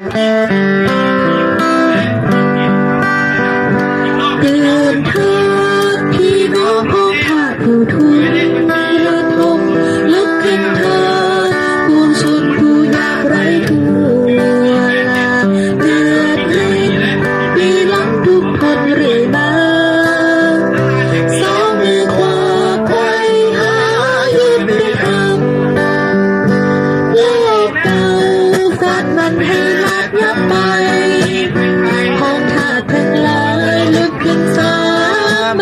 Mm-hmm.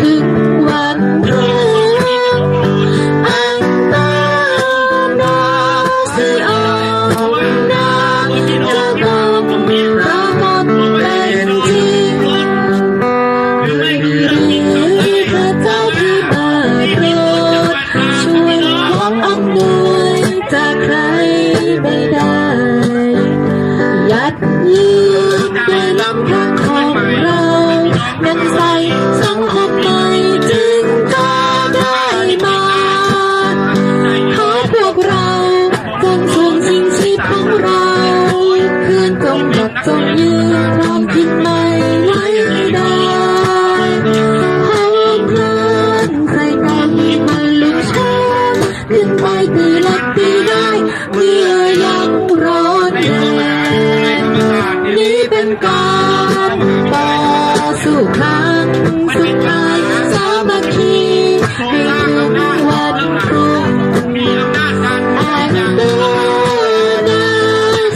ถึงวันพรุ่อันตานาสอนางจะบอกาหมดเป็นริงหรือเจ้าที่เปิดโลดชวยของอวยจใครไม่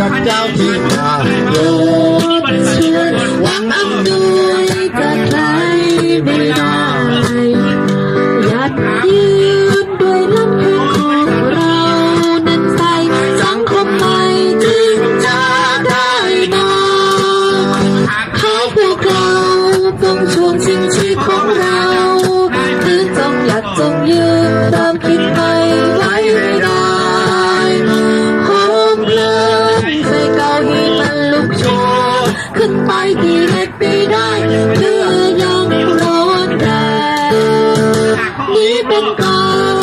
กับเจ้าที่มาโยู่ชื่อวันนั้นดีกับใคไม่ได้หยัดยืนด้วยลำพูงของเรานั้นใสสังคมใหม่จริงจะได้มาเขาพวกเราต้องชวนสิ่งชีพของเรา นี้เป็นกา